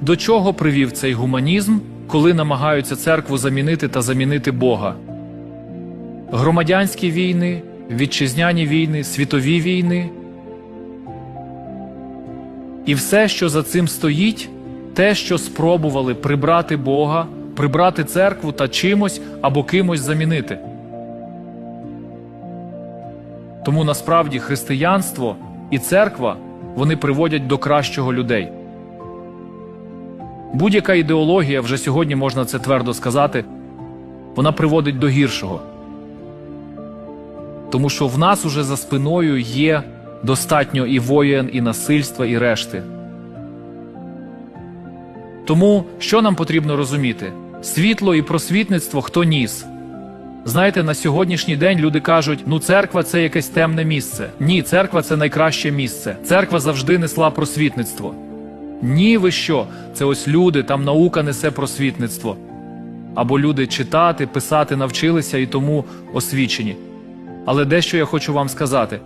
До чого привів цей гуманізм, коли намагаються церкву замінити та замінити Бога? Громадянські війни, вітчизняні війни, світові війни. І все, що за цим стоїть, те, що спробували прибрати Бога, прибрати церкву та чимось або кимось замінити. Тому насправді християнство і церква вони приводять до кращого людей. Будь-яка ідеологія, вже сьогодні можна це твердо сказати, вона приводить до гіршого. Тому що в нас уже за спиною є достатньо і воєн, і насильства, і решти. Тому що нам потрібно розуміти? Світло і просвітництво хто ніс? Знаєте, на сьогоднішній день люди кажуть, ну церква це якесь темне місце. Ні, церква це найкраще місце. Церква завжди несла просвітництво. Ні, ви що? Це ось люди, там наука несе просвітництво. Або люди читати, писати навчилися і тому освічені. Але дещо я хочу вам сказати: